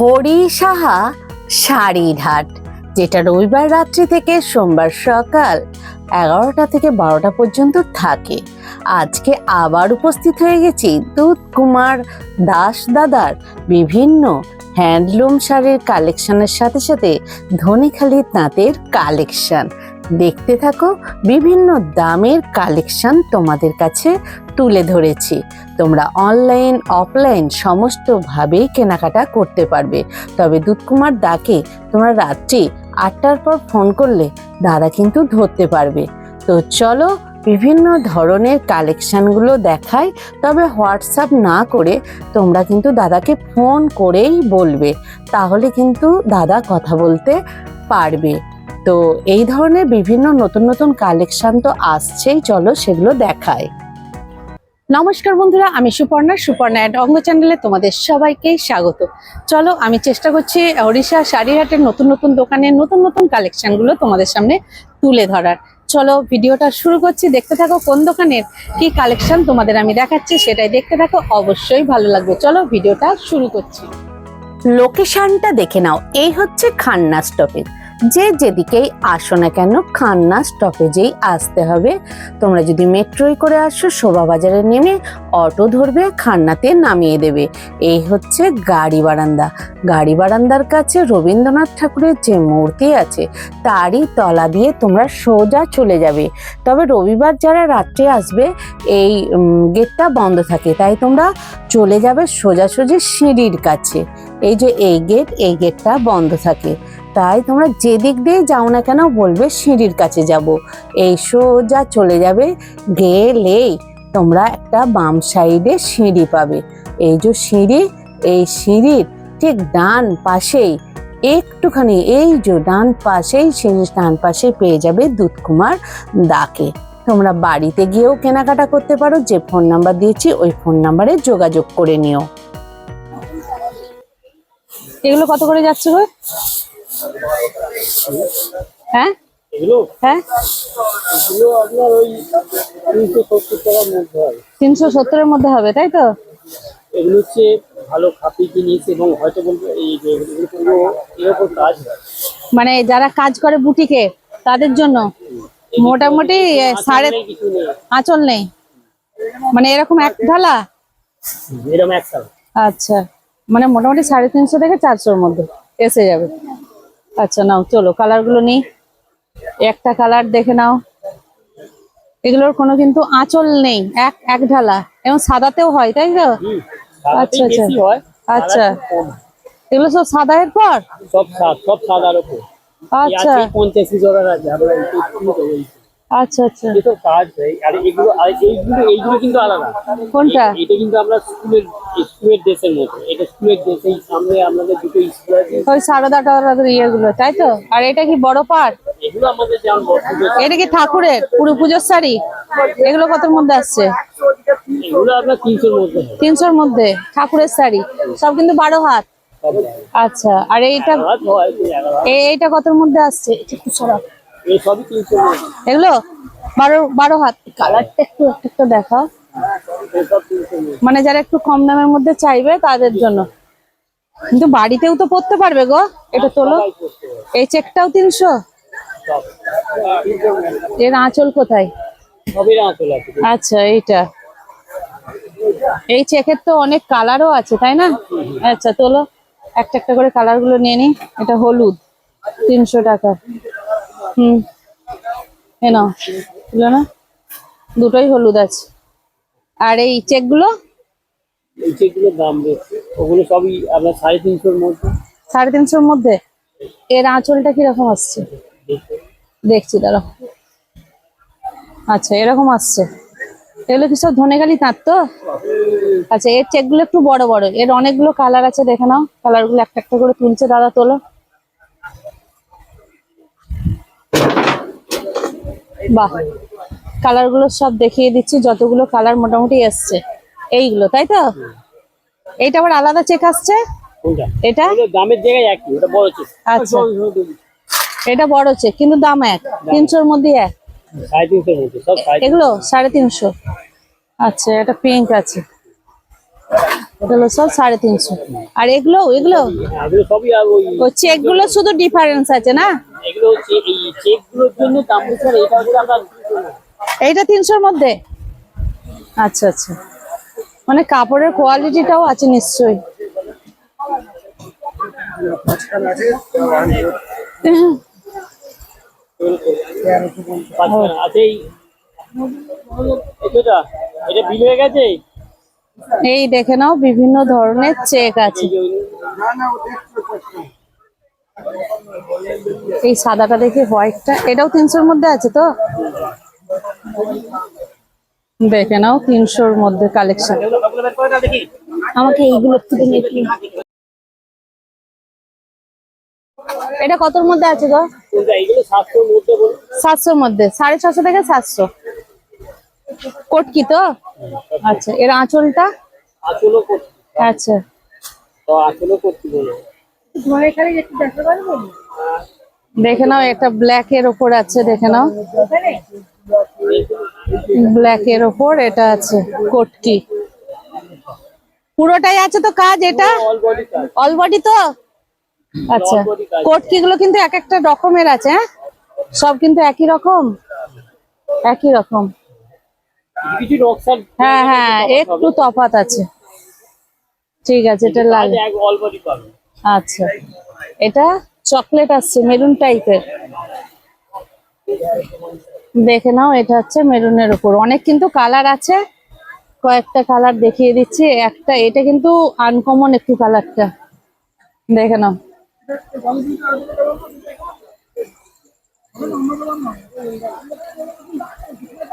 হরি সাহা হাট যেটা রবিবার রাত্রি থেকে সোমবার সকাল এগারোটা থেকে বারোটা পর্যন্ত থাকে। আজকে আবার উপস্থিত হয়ে গেছি দুধ কুমার দাস দাদার বিভিন্ন হ্যান্ডলুম শাড়ির কালেকশনের সাথে সাথে ধনিখালি তাঁতের কালেকশন দেখতে থাকো, বিভিন্ন দামের কালেকশন তোমাদের কাছে তুলে ধরেছি। তোমরা অনলাইন, অফলাইন সমস্তভাবেই কেনাকাটা করতে পারবে। তবে দুধকুমার দাকে তোমরা রাত্রি আটটার পর ফোন করলে দাদা কিন্তু ধরতে পারবে। তো চলো, বিভিন্ন ধরনের কালেকশানগুলো দেখাই, তবে হোয়াটসঅ্যাপ না করে তোমরা কিন্তু দাদাকে ফোন করেই বলবে। তাহলে কিন্তু দাদা কথা বলতে পারবে। তো এই ধরনের বিভিন্ন নতুন নতুন কালেকশন তো আসছেই, চলো সেগুলো দেখায় নমস্কার বন্ধুরা, আমি সুপর্ণা সুপর্ণা অ্যাড অঙ্গ চ্যানেলে তোমাদের সবাইকে স্বাগত। চলো আমি চেষ্টা করছি ওড়িশা শাড়িহাটের নতুন নতুন দোকানের নতুন নতুন কালেকশনগুলো তোমাদের সামনে তুলে ধরার। চলো ভিডিওটা শুরু করছি, দেখতে থাকো কোন দোকানের কি কালেকশন তোমাদের আমি দেখাচ্ছি, সেটাই দেখতে থাকো, অবশ্যই ভালো লাগবে। চলো ভিডিওটা শুরু করছি। লোকেশনটা দেখে নাও, এই হচ্ছে খান্না স্টপেজ যে যেদিকেই আসো না কেন, খান্না স্টপেজেই আসতে হবে। তোমরা যদি মেট্রোয় করে আসো, শোভাবাজারে নেমে অটো ধরবে, খান্নাতে নামিয়ে দেবে। এই হচ্ছে গাড়ি বারান্দা। গাড়ি বারান্দার কাছে রবীন্দ্রনাথ ঠাকুরের যে মূর্তি আছে, তারই তলা দিয়ে তোমরা সোজা চলে যাবে। তবে রবিবার যারা রাত্রে আসবে, এই গেটটা বন্ধ থাকে। তাই তোমরা চলে যাবে সোজাসুজি সিঁড়ির কাছে। এই যে এই গেট এই গেটটা বন্ধ থাকে। তাই তোমরা যেদিক দিয়ে যাও না কেন বলবে সিঁড়ির কাছে যাব। এই সোজা চলে যাবে গেলেই তোমরা একটা বাম সাইডে সিঁড়ি পাবে। এই যে সিঁড়ি, এই সিঁড়ির ঠিক ডান পাশেই, একটুখানি এই যে ডান পাশেই সিঁড়ির ডান পাশে পেয়ে যাবে দুধকুমার দাকে। তোমরা বাড়িতে গিয়েও কেনাকাটা করতে পারো, যে ফোন নাম্বার দিয়েছি ওই ফোন নাম্বারে যোগাযোগ করে নিও। এগুলো কত করে যাচ্ছে গো? হ্যাঁ? হ্যাঁ? তিনশো সত্তরের মধ্যে হবে তাই তো? এগুলো হচ্ছে ভালো খাপি জিনিস এবং হয়তো বলব এই এর উপর কাজ মানে যারা কাজ করে বুটিকে তাদের জন্য? মোটামুটি সাড়ে আঁচল নেই, মানে এরকম এক ঢালা? এরকম আচ্ছা। মানে মোটামুটি সাড়ে তিনশো থেকে চারশোর মধ্যে এসে যাবে। আচ্ছা নাও চলো কালারগুলো নিই। একটা কালার দেখে নাও। এগুলোর কোনো কিন্তু আঁচল নেই এক এক ঢালা। এবং সাদাতেও হয় তাই তো? আচ্ছা, আচ্ছা। আচ্ছা। এগুলো সব সাদা এরপর সব সাদা সব সাদার উপর। আচ্ছা। আছে পঞ্চাশি জোড়ার আছে আচ্ছা আচ্ছা। কাজ আর এগুলো আর এইগুলো এইগুলো কিন্তু আলাদা। কোনটা? এটা কিন্তু আমরা স্কুলের স্কুলের ড্রেসের মতো এটা স্কুলের ড্রেস এই সামনে আমাদের দুটো স্কুল আছে। ওই সারদা টারদার ইয়েগুলো তাই তো? আর এটা কি বড় পাট এগুলো আমাদের যেমন বড় এটা কি ঠাকুরের? পুরো পুজোর শাড়ি? এগুলো কতর মধ্যে আসছে? এগুলো আপনার তিনশোর মধ্যে তিনশোর মধ্যে ঠাকুরের শাড়ি। সব কিন্তু বারো হাত। আচ্ছা আর এইটা এইটা কতর মধ্যে আসছে? একটু সরাও। এগুলো? বারো বারো হাত। কালারটা একটু মানে যারা একটু কম দামের মধ্যে চাইবে তাদের জন্য। কিন্তু বাড়িতেও তো পড়তে পারবে গো। এটা তোলো। এই চেকটাও তিনশো। এর আঁচল কোথায়? আচ্ছা এইটা। এই চেকের তো অনেক কালারও আছে তাই না? আচ্ছা তোলো। একটা একটা করে কালারগুলো নিয়ে নি এটা হলুদ। তিনশো টাকা। হুম। এ নাও এগুলো না? দুটোই হলুদ আছে। আর এই চেকগুলো এই দাম বেশি। ওগুলো সবই আপনার সাড়ে তিনশোর মধ্যে। সাড়ে তিনশোর মধ্যে? এর আঁচলটা কীরকম আসছে? দেখছি আচ্ছা এরকম আসছে। এগুলো কি সব ধনেখালি তাঁত তো? আচ্ছা এর চেকগুলো একটু বড় বড়। এর অনেকগুলো কালার আছে দেখে নাও। কালারগুলো একটা একটা করে তুলছে দাদা তোলো। বাহ। কালারগুলো সব দেখিয়ে দিচ্ছি যতগুলো কালার মোটামুটি এসছে। এইগুলো তাই তো? এইটা আবার আলাদা চেক আসছে? এটা? দামের জায়গায় একই ওটা বড় চেক আচ্ছা। এটা বড় চেক কিন্তু দাম এক তিনশোর মধ্যে এক। এগুলো? সাড়ে তিনশো। আচ্ছা এটা পিঙ্ক আছে। এগুলো সব সাড়ে তিনশো। আর এগুলো এগুলো? ও চেকগুলো শুধু ডিফারেন্স আছে না? এইটা তিনশোর মধ্যে? আচ্ছা আচ্ছা। মানে কাপড়ের কোয়ালিটিটাও আছে নিশ্চয়ই। এটা এটা বিল হয়ে গেছে? এই দেখে নাও, বিভিন্ন ধরনের চেক আছে। এই সাদাটা দেখে হোয়াইটটা, এটাও তিনশোর মধ্যে আছে তো? দেখে নাও, তিনশোর মধ্যে কালেকশন। আমাকে এইগুলো এটা কতর মধ্যে আছে মধ্যে সাতশোর মধ্যে, সাড়ে ছশো থেকে সাতশো। কোট কি তো? আচ্ছা এর আঁচলটা? আসলেও করছি আচ্ছা। তো আসলেও করছি বলো। দেখে নাও একটা ব্ল্যাক এর ওপর আছে দেখে নাও। ব্ল্যাক এর ওপর এটা আছে কোটকি। পুরোটাই আছে তো কাজ এটা? অল বডি তো? আচ্ছা কোটকি গুলো কিন্তু এক একটা রকমের আছে হ্যাঁ? সব কিন্তু একই রকম? একই রকম। হ্যাঁ হ্যাঁ একটু তফাৎ আছে। ঠিক আছে এটা লাল। আচ্ছা এটা চকলেট আসছে মেরুন টাইপের। দেখে নাও এটা হচ্ছে মেরুনের উপর। অনেক কিন্তু কালার আছে। কয়েকটা কালার দেখিয়ে দিচ্ছি। একটা এটা কিন্তু আনকমন একটু কালারটা। দেখে নাও।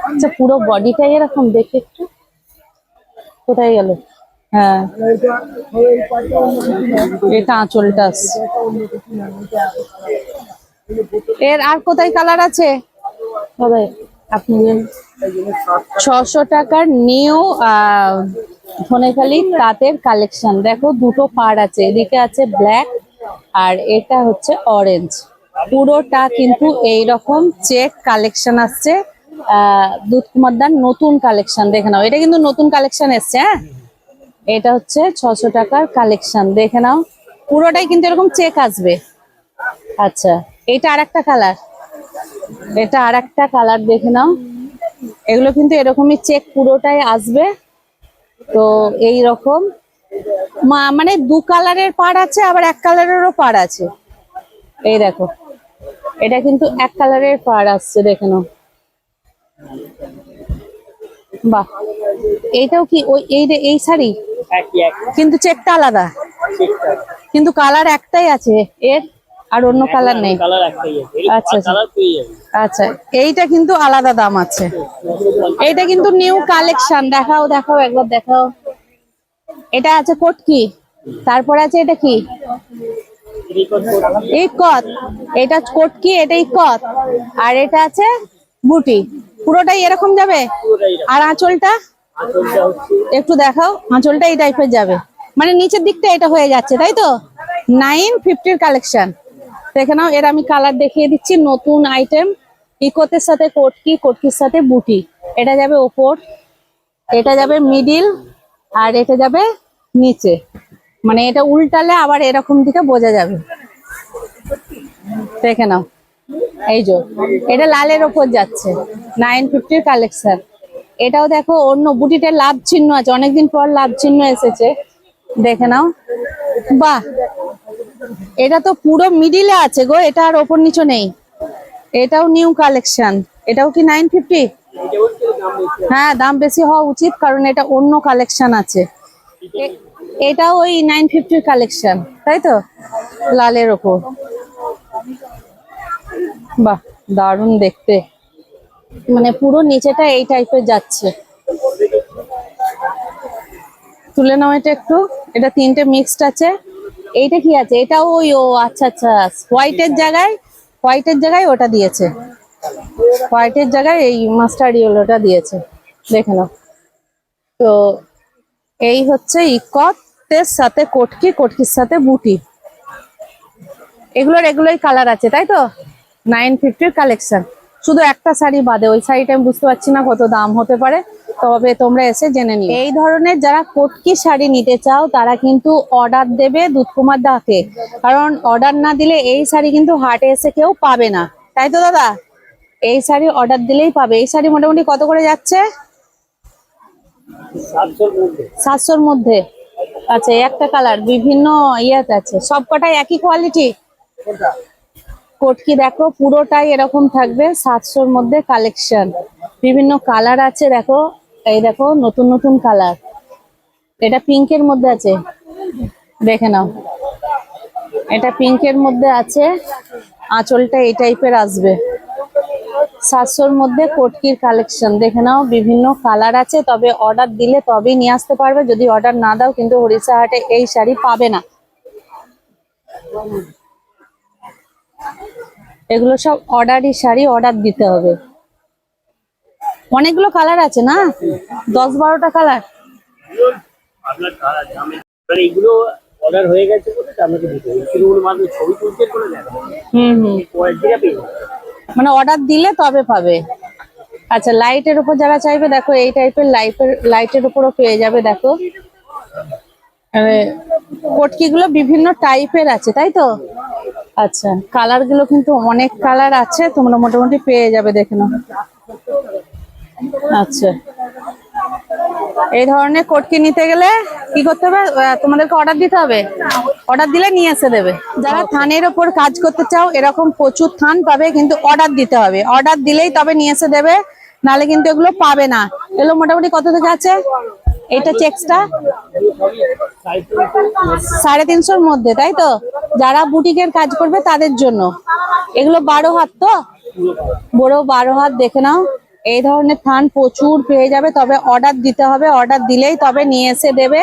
আচ্ছা পুরো বডিটাই এরকম দেখে একটু? কোথায় গেল? হ্যাঁ। এটা আঁচলটা এর আর কোথায় কালার আছে? কোথায় আপনি ছশো টাকার নিউ ধনেখালি তাঁতের কালেকশন দেখো দুটো পার আছে। এদিকে আছে ব্ল্যাক আর এটা হচ্ছে অরেঞ্জ পুরোটা কিন্তু এই রকম চেক কালেকশন আসছে। দুধ কুমারদার নতুন কালেকশন দেখে নাও। এটা কিন্তু নতুন কালেকশন এসছে হ্যাঁ? এটা হচ্ছে ছশো টাকার কালেকশন দেখে নাও। পুরোটাই কিন্তু এরকম চেক আসবে। আচ্ছা এটা আর একটা কালার এটা আর একটা কালার দেখে নাও। এগুলো কিন্তু এরকমই চেক পুরোটাই আসবে। তো এই রকম। মা- মানে দু কালারের পাড় আছে, আবার এক কালারেরও পাড় আছে। এই দেখো, এটা কিন্তু এক কালারের পাড় আসছে, দেখে নাও। বাহ। এইটাও কি ওই এই এই শাড়ি? কিন্তু চেকটা আলাদা। কিন্তু কালার একটাই আছে। এর আর অন্য কালার নেই। আচ্ছা, আচ্ছা। আচ্ছা এইটা কিন্তু আলাদা দাম আছে। এইটা কিন্তু নিউ কালেকশন। দেখাও দেখাও একবার দেখাও। এটা আছে কোট কি? তারপর আছে এটা কি? করছি ইকত। এটা কোট কি? এটা ইকত। আর এটা আছে বুটি। পুরোটাই এরকম যাবে? আর আঁচলটা? একটু দেখাও আঁচলটা এই টাইপের যাবে। মানে নিচের দিকটা এটা হয়ে যাচ্ছে তাই তো? নাইন ফিফটির কালেকশন দেখে নাও এর আমি কালার দেখিয়ে দিচ্ছি নতুন আইটেম ইকোতের সাথে কোটকি কোটকির সাথে বুটি। এটা যাবে ওপর এটা যাবে মিডিল আর এটা যাবে নিচে। মানে এটা উল্টালে আবার এরকম দিকে বোঝা যাবে। দেখে নাও। এই যে, এটা লালের ওপর যাচ্ছে নাইন ফিফটির কালেকশন এটাও দেখো, অন্য বুটিতে লাভ চিহ্ন আছে, অনেকদিন পর লাভ চিহ্ন এসেছে। দেখে নাও। বাহ! এটা তো পুরো মিডিলে আছে গো, এটা আর ওপর নিচে নেই। এটাও নিউ কালেকশন এটাও কি নাইন ফিফটি হ্যাঁ দাম বেশি হওয়া উচিত, কারণ এটা অন্য কালেকশন আছে। এটাও ওই নাইন ফিফটির কালেকশন তাই তো? লালের ওপর। বাহ, দারুণ দেখতে। মানে পুরো নিচেটা এই টাইপের যাচ্ছে। তুলে নাও এটা একটু। এটা তিনটে মিক্সড আছে। এইটা কি আছে? এটাও ওই, ও আচ্ছা আচ্ছা হোয়াইটের জায়গায় হোয়াইটের জায়গায় ওটা দিয়েছে। হোয়াইটের জায়গায় এই মাস্টার্ড ইয়েলোটা দিয়েছে। দেখে নাও। তো এই হচ্ছে ইকতের সাথে কটকি, কটকির সাথে বুটি। এগুলোর, এগুলোই কালার আছে, তাই তো? নাইন ফিফটির কালেকশন শুধু একটা শাড়ি বাদে, ওই শাড়িটা আমি বুঝতে পারছি না কত দাম হতে পারে। তবে তোমরা এসে জেনে নিও। এই ধরনের যারা কটকি শাড়ি নিতে চাও, তারা কিন্তু অর্ডার দেবে দুধকুমার দাকে। কারণ অর্ডার না দিলে এই শাড়ি কিন্তু হাটে এসে কেউ পাবে না। তাই তো দাদা? এই শাড়ি অর্ডার দিলেই পাবে। এই শাড়ি মোটামুটি কত করে যাচ্ছে? সাতশোর মধ্যে। আচ্ছা একটা কালার বিভিন্ন ইয়েতে আছে। সব কটাই একই কোয়ালিটি কোটকি দেখো, পুরোটাই এরকম থাকবে, সাতশোর মধ্যে কালেকশন বিভিন্ন কালার আছে, দেখো, এই দেখো, নতুন নতুন কালার এটা পিঙ্কের মধ্যে আছে, দেখে নাও। এটা পিঙ্কের মধ্যে আছে, আঁচলটা এই টাইপের আসবে। সাতশোর মধ্যে কোটকির কালেকশন দেখে নাও, বিভিন্ন কালার আছে, তবে অর্ডার দিলে তবেই নিয়ে আসতে পারবে। যদি অর্ডার না দাও, কিন্তু হরিষা হাটে এই শাড়ি পাবে না। এগুলো সব অর্ডারই শাড়ি অর্ডার দিতে হবে। অনেকগুলো কালার আছে না? দশ বারোটা কালার। মানে অর্ডার হয়ে গেছে আপনাকে দিতে হবে। ছবি তুলতে করে হুম হুম। মানে অর্ডার দিলে তবে পাবে। আচ্ছা লাইটের উপর যারা চাইবে দেখো এই টাইপের লাইটের লাইটের উপরও পেয়ে যাবে দেখো। পটকি গুলো বিভিন্ন টাইপের আছে তাই তো? আচ্ছা কালারগুলো কিন্তু অনেক কালার আছে তোমরা মোটামুটি পেয়ে যাবে দেখে নাও। আচ্ছা। এই ধরনের কোটকি নিতে গেলে কি করতে হবে? তোমাদেরকে অর্ডার দিতে হবে। অর্ডার দিলে নিয়ে এসে দেবে। যারা থানের ওপর কাজ করতে চাও এরকম প্রচুর থান পাবে কিন্তু অর্ডার দিতে হবে। অর্ডার দিলেই তবে নিয়ে এসে দেবে নালে কিন্তু এগুলো পাবে না। এগুলো মোটামুটি কত থেকে আছে? এটা চেক্সটা সাড়ে তিনশোর মধ্যে তাই তো? যারা বুটিকের কাজ করবে তাদের জন্য। এগুলো বারো হাত তো? বড় বারো হাত দেখে নাও। এই ধরনের থান প্রচুর পেয়ে যাবে, তবে অর্ডার দিতে হবে। অর্ডার দিলেই তবে নিয়ে এসে দেবে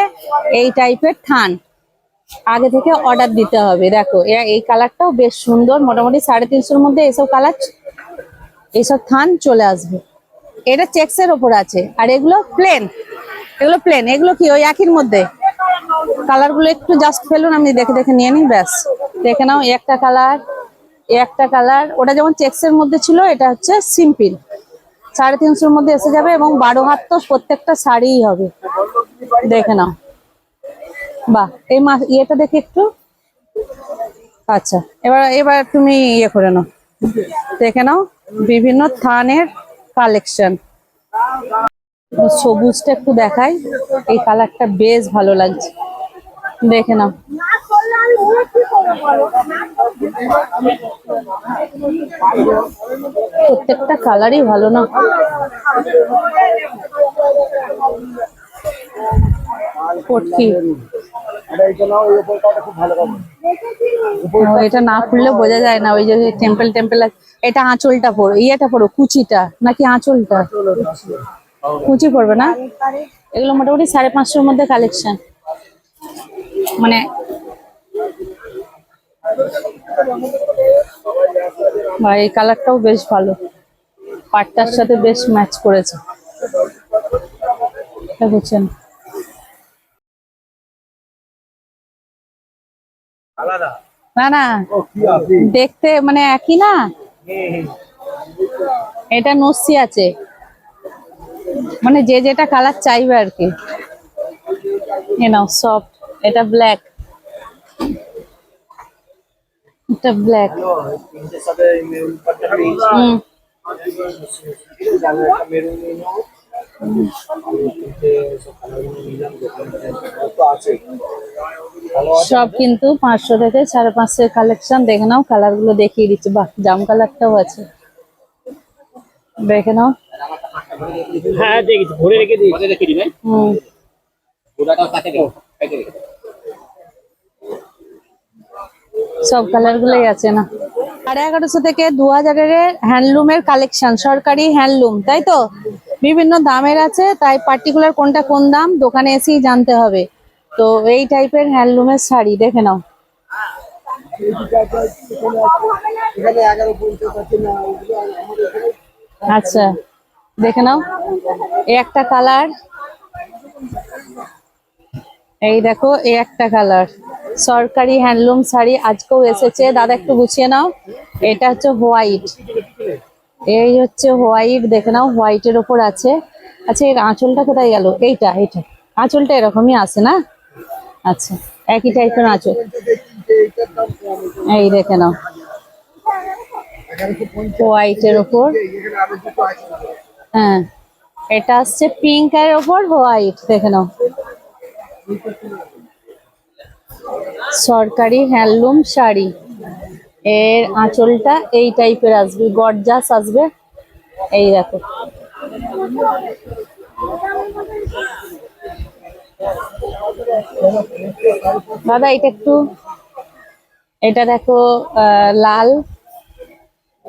এই টাইপের থান। আগে থেকে অর্ডার দিতে হবে। দেখো এই কালারটাও বেশ সুন্দর। মোটামুটি সাড়ে তিনশোর মধ্যে এইসব কালার এইসব থান চলে আসবে। এটা চেক্সের ওপর আছে। আর এগুলো প্লেন এগুলো প্লেন এগুলো কি ওই একই মধ্যে? কালারগুলো একটু জাস্ট ফেলুন আমি দেখে দেখে নিয়ে নিই ব্যাস। দেখে নাও একটা কালার একটা কালার। ওটা যেমন চেক্সের মধ্যে ছিল, এটা হচ্ছে সিম্পল সাড়ে তিনশোর মধ্যে এসে যাবে এবং বারো হাত তো প্রত্যেকটা শাড়িই হবে। দেখে নাও। বাহ, এই মাস ইয়েটা দেখে একটু। আচ্ছা এবার এবার তুমি ইয়ে করে নাও। দেখে নাও, বিভিন্ন থানের কালেকশন। সবুজটা একটু দেখাই। এই কালারটা বেশ ভালো লাগছে। দেখে নাও। প্রত্যেকটা কালারই ভালো না। এটা না খুললে বোঝা যায় না। ওই যে টেম্পল টেম্পল এটা আঁচলটা পড়ো ইয়েটা পড়ো কুচিটা। নাকি আঁচলটা? কুচি পড়বে না? এগুলো মোটামুটি সাড়ে পাঁচশোর মধ্যে কালেকশন মানে বা এই কালারটাও বেশ ভালো। পাটটার সাথে বেশ ম্যাচ করেছে। বুঝছেন না না। দেখতে মানে একই না? এটা নস্যি আছে। মানে যে যেটা কালার চাইবে আর কি। নাও সফট এটা ব্ল্যাক এটা ব্ল্যাক হুম। সব কিন্তু পাঁচশো থেকে সাড়ে পাঁচশো কালেকশন দেখে নাও কালারগুলো দেখিয়ে দিচ্ছি। বাহ, জাম কালারটাও আছে। দেখে নাও। হ্যাঁ দেখেছি ভরে রেখে দিই। ভরে রেখে দিবেন হুম। কাটে কেটে সব কালার গুলোই আছে না। সাড়ে এগারোশো থেকে দু হাজারের হ্যান্ডলুমের কালেকশন সরকারি হ্যান্ডলুম তাই তো? বিভিন্ন দামের আছে তাই পার্টিকুলার কোনটা কোন দাম দোকানে এসেই জানতে হবে। তো এই টাইপের হ্যান্ডলুমের শাড়ি দেখে নাও। এখানে এগারো পঞ্চাশ আছে না আচ্ছা দেখে নাও। এই একটা কালার। এই দেখো, এই একটা কালার। সরকারি হ্যান্ডলুম শাড়ি আজকেও এসেছে। দাদা, একটু গুছিয়ে নাও। এটা হচ্ছে হোয়াইট। এই হচ্ছে হোয়াইট, দেখে নাও, হোয়াইটের ওপর আছে। আচ্ছা এর আঁচলটা কোথায় গেল? এইটা এইটা। আঁচলটা এরকমই আছে না? আচ্ছা একই টাইপের আঁচল। এই দেখে নাও। হোয়াইটের ওপর হ্যাঁ। এটা আসছে পিঙ্ক এর ওপর হোয়াইট দেখে নাও। সরকারি হ্যান্ডলুম শাড়ি। এর আঁচলটা এই টাইপের আসবে গর্জাস আসবে। এই দেখো। দাদা, এটা একটু, এটা দেখো লাল।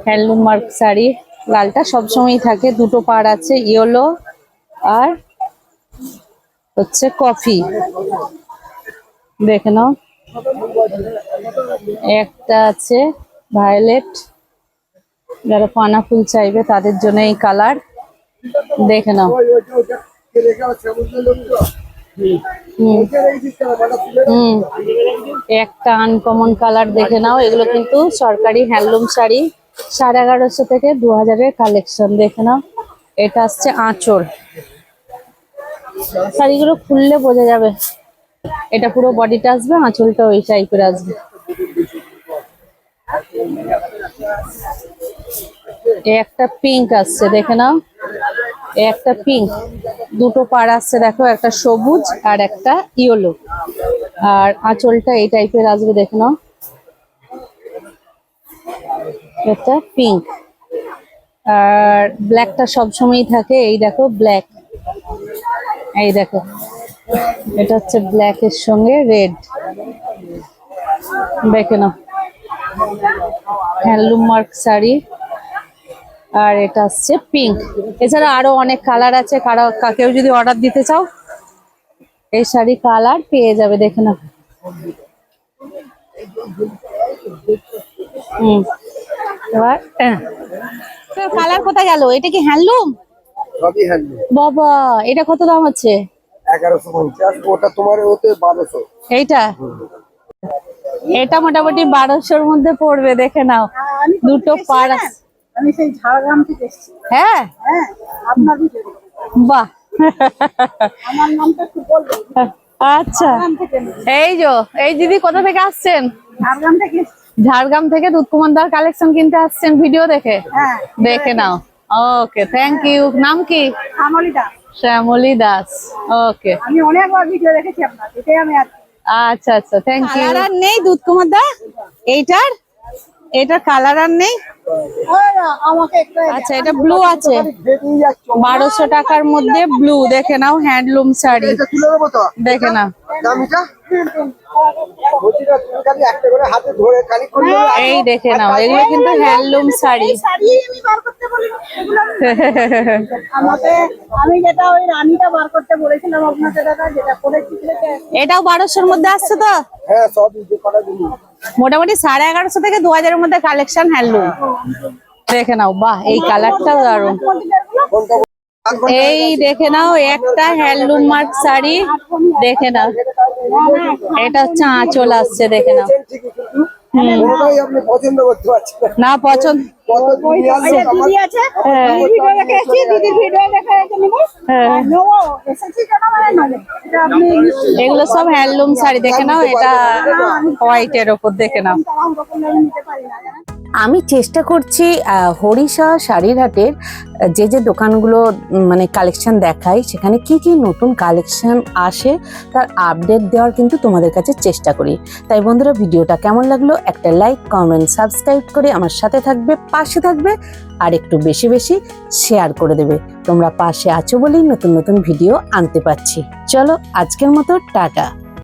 হ্যান্ডলুম মার্ক শাড়ি, লালটা সবসময়ই থাকে, দুটো পার আছে, ইয়েলো আর হচ্ছে কফি। দেখে নাও। একটা আছে ভায়োলেট, যারা পানা ফুল চাইবে তাদের জন্য এই কালার। দেখে নাও। একটা আনকমন কালার দেখে নাও। এগুলো কিন্তু সরকারি হ্যান্ডলুম শাড়ি। সাড়ে এগারোশো থেকে দু হাজারের কালেকশন দেখে নাও। এটা আসছে আঁচড় শাড়িগুলো খুললে বোঝা যাবে। এটা পুরো বডিটা আসবে, আঁচলটা ওই টাইপের আসবে। একটা পিঙ্ক আসছে, দেখে নাও। একটা পিঙ্ক দুটো পাড় আসছে, দেখো, একটা সবুজ আর একটা ইয়েলো আর আঁচলটা এই টাইপের আসবে, দেখে নাও। এটা পিঙ্ক আর ব্ল্যাকটা সবসময়ই থাকে। এই দেখো ব্ল্যাক এই দেখো, এটা হচ্ছে ব্ল্যাক এর সঙ্গে রেড দেখে নাও। Handloom mark sari. আর এটা হচ্ছে পিঙ্ক এছাড়া আরও অনেক কালার আছে। কারা, কাকেও যদি অর্ডার দিতে চাও, এই শাড়ি কালার পেয়ে যাবে। দেখে নাও। হুম। এবার কালার কোথায় গেল? এটা কি হ্যান্ডলুম? বাবা এটা কত দাম আছে এগারোশো পঞ্চাশ ওটা তোমার ওতে বারোশো। এইটা? এটা মোটামুটি বারোশোর মধ্যে পড়বে দেখে নাও। দুটো পাড় আছে। আমি সেই ঝাড়গ্রাম থেকে এসেছি। হ্যাঁ? হ্যাঁ আপনার বাহ। আমার নামটা একটু আচ্ছা। এই যো এই দিদি কোথা থেকে আসছেন? ঝাড়গ্রাম থেকে। ঝাড়গ্রাম থেকে দুধকুমার কালেকশন কিনতে আসছেন ভিডিও দেখে? হ্যাঁ দেখে নাও। ওকে থ্যাংক ইউ নাম কি? শ্যামলি শ্যামলী দাস। ওকে আমি অনেকবার ভিডিও দেখেছি আপনার এটাই আমি আচ্ছা আচ্ছা থ্যাংক ইউ নেই দুধকুমার দা? এইটার? এটার কালার আর নেই? আচ্ছা এটা ব্লু আছে। বারোশো টাকার মধ্যে ব্লু দেখে নাও হ্যান্ডলুম শাড়ি। এটা দেখে নাও। না তুমি খালি একটা করে হাতে ধরে খালি করলে এই দেখে নাও এগুলো কিন্তু হ্যান্ডলুম শাড়ি। শাড়ি আমি বার করতে বলি এগুলো আমি- আমাকে আমি যেটা ওই রানীটা বার করতে বলেছিলাম আপনাকে দাদা যেটা করেছি সেটা এটাও বারোশোর মধ্যে আসছে তো? হ্যাঁ সব মোটামুটি সাড়ে এগারোশো থেকে দু হাজারের মধ্যে কালেকশন হ্যান্ডলুম দেখে নাও বাহ এই কালারটাও দারুণ। কোনটা এই দেখে নাও একটা হ্যান্ডলুম মার্ক শাড়ি দেখে নাও। এটা হচ্ছে আঁচল আসছে দেখে নাও। না পছন্দ হ্যাঁ। এগুলো সব হ্যান্ডলুম শাড়ি দেখে নাও এটা হোয়াইটের ওপর দেখে নাও আমি চেষ্টা করছি হরিষা শাড়ির হাটের যে যে দোকানগুলো মানে কালেকশন দেখায় সেখানে কি কি নতুন কালেকশন আসে, তার আপডেট দেওয়ার কিন্তু তোমাদের কাছে চেষ্টা করি। তাই বন্ধুরা, ভিডিওটা কেমন লাগল? একটা লাইক কমেন্ট সাবস্ক্রাইব করে আমার সাথে থাকবে, পাশে থাকবে, আর একটু বেশি বেশি শেয়ার করে দেবে। তোমরা পাশে আছো বলেই নতুন নতুন ভিডিও আনতে পারছি। চলো, আজকের মতো, টাটা।